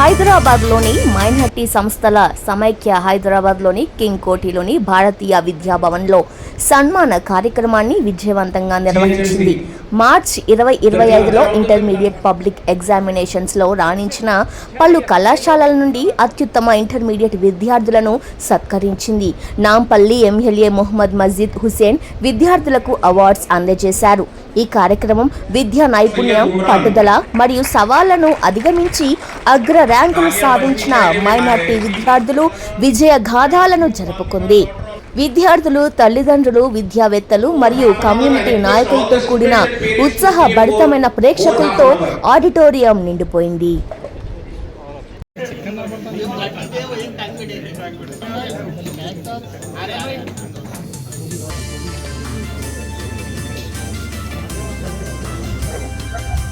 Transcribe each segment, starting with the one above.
హైదరాబాద్లోని మైనార్టీ సంస్థల సమైక్య హైదరాబాద్లోని కింగ్ కోటిలోని భారతీయ విద్యాభవన్లో సన్మాన కార్యక్రమాన్ని విజయవంతంగా నిర్వహించింది. మార్చ్ ఇరవై ఇరవై ఐదులో ఇంటర్మీడియట్ పబ్లిక్ ఎగ్జామినేషన్స్లో రాణించిన పలు కళాశాలల నుండి అత్యుత్తమ ఇంటర్మీడియట్ విద్యార్థులను సత్కరించింది. నాంపల్లి ఎమ్మెల్యే మొహమ్మద్ మజీద్ హుసేన్ విద్యార్థులకు అవార్డ్స్ అందజేశారు. ఈ కార్యక్రమం విద్యా నైపుణ్యం పట్టుదల మరియు సవాళ్ళను అధిగమించి అగ్ర ర్యాంకులు సాధించిన మైనార్టీ విద్యార్థులు విజయ గాథాలను జరుపుకుంది. విద్యార్థులు తల్లిదండ్రులు విద్యావేత్తలు మరియు కమ్యూనిటీ నాయకులతో కూడిన ఉత్సాహభరితమైన ప్రేక్షకులతో ఆడిటోరియం నిండిపోయింది.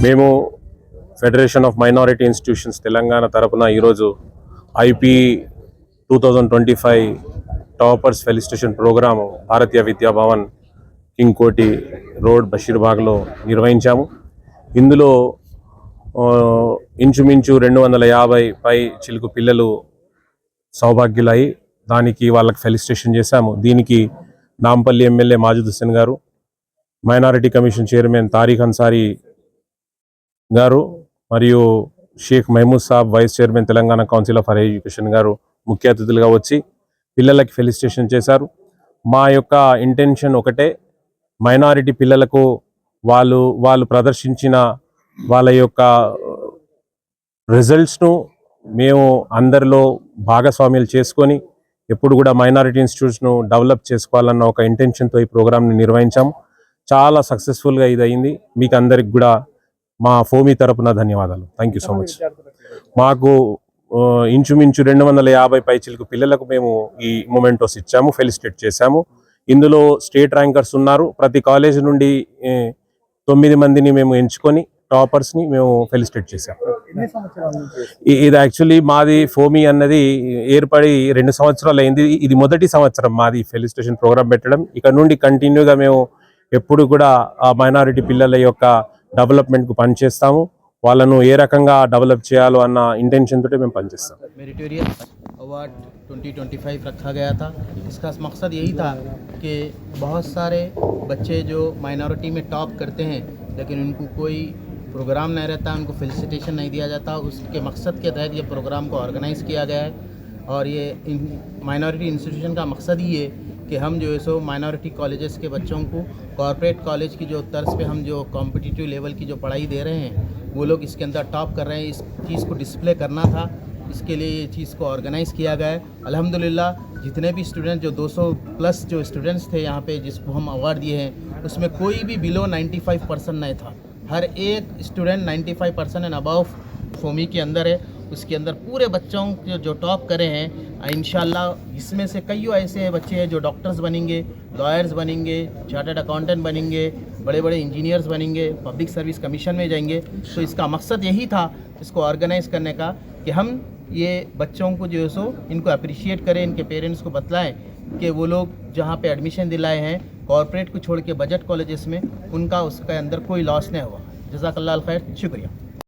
మేము federation of minority institutions Telangana తరపున ఈరోజు IP two thousand twenty five toppers felicitation programme Bharatiya Vidya Bhavan King Koti road బషీర్బాగ్లో నిర్వహించాము. ఇందులో ఇంచుమించు రెండు వందల యాభై పై చిలుకు పిల్లలు సౌభాగ్యులై దానికి వాళ్ళకి ఫెలిస్టేషన్ చేశాము. దీనికి నాంపల్లి ఎమ్మెల్యే మాజుద్ హుసేన్ గారు minority commission chairman Tariq Ansari గారు మరియు షేక్ మహమూద్ సాబ్ vice chairman Telangana council of higher education గారు ముఖ్య అతిథులుగా వచ్చి పిల్లలకి ఫెలిసిటేషన్ చేశారు. మా యొక్క ఇంటెన్షన్ ఒకటే మైనారిటీ పిల్లలకు వాళ్ళు వాళ్ళు ప్రదర్శించిన వాళ్ళ యొక్క రిజల్ట్స్ను మేము అందరిలో భాగస్వామ్యాలు చేసుకొని ఎప్పుడు కూడా మైనారిటీ ఇన్స్టిట్యూట్స్ను డెవలప్ చేసుకోవాలన్న ఒక ఇంటెన్షన్తో ఈ ప్రోగ్రామ్ని నిర్వహించాము. చాలా సక్సెస్ఫుల్గా ఇది అయింది మీకు అందరికి కూడా మా ఫోమీ తరపున ధన్యవాదాలు. థ్యాంక్ యూ సో మచ్ మాకు ఇంచుమించు రెండు వందల యాభై పైచిలకు పిల్లలకు మేము ఈ మొమెంటోస్ ఇచ్చాము ఫెలిసిటేట్ చేశాము. ఇందులో స్టేట్ ర్యాంకర్స్ ఉన్నారు. ప్రతి కాలేజ్ నుండి తొమ్మిది మందిని మేము ఎంచుకొని టాపర్స్ని మేము ఫెలిసిటేట్ చేశాము. ఇది యాక్చువల్లీ మాది ఫోమీ అన్నది ఏర్పడి రెండు సంవత్సరాలు అయింది. ఇది మొదటి సంవత్సరం మాది ఫెలిసిటేషన్ ప్రోగ్రామ్ పెట్టడం. ఇక్కడ నుండి కంటిన్యూగా మేము ఎప్పుడు కూడా ఆ మైనారిటీ పిల్లల యొక్క డెవలప్మెంట్కు పనిచేస్తాము వాళ్ళను ఏ రకంగా డెవలప్ చేయాలో అన్న ఇంటెన్షన్ తోటి మేము పనిచేస్తాం मेरिटोरियस अवार्ड 2025 रखा गया था इसका मकसद यही था कि बहुत सारे बच्चे जो माइनॉरिटी में टॉप करते हैं लेकिन उनको कोई प्रोग्राम नहीं रहता उनको फेलिसिटेशन नहीं दिया जाता उसके मकसद के तहत ये प्रोग्राम को ऑर्गेनाइज़ किया गया है और ये माइनॉरिटी इंस्टीट्यूशन का मकसद ही है कि हम जो है सो माइनॉरिटी कॉलेजेस के बच्चों को कॉरपोरेट कॉलेज की जो तर्ज पे हम जो कॉम्पिटिटिव लेवल की जो पढ़ाई दे रहे हैं, वो लोग इसके अंदर टॉप कर रहे हैं। इस चीज़ को डिस्प्ले करना था। इसके लिए ये चीज़ को ऑर्गेनाइज़ किया गया है। अलहमदिल्ला जितने भी स्टूडेंट जो 200 प्लस जो स्टूडेंट्स थे यहाँ पे जिसको हम अवार्ड दिए हैं, उसमें कोई भी बिलो 95 परसेंट नहीं था। हर एक स्टूडेंट 95 परसेंट एंड अबव फोमी के अंदर है। उसके अंदर पूरे बच्चों के जो टॉप करे हैं इन इसमें से कई ऐसे बच्चे हैं जो डॉक्टर्स बनेंगे, लॉयर्स बनेंगे, चार्टर्ड अकाउंटेंट बनेंगे बड़े बड़े इंजीनियर्स बनेंगे, पब्लिक सर्विस कमीशन में जाएँगे। तो इसका मकसद यही था इसको ऑर्गेनाइज करने का कि हम ये बच्चों को जो है सो, इनको अप्रिशिएट करें, इनके पेरेंट्स को बतलाएँ कि वो लोग जहाँ पे एडमिशन दिलाए हैं कॉरपोरेट को छोड़ के बजट कॉलेजेस में, उनका उसके अंदर कोई लॉस नहीं हुआ। जजाकल्ला खैर, शुक्रिया।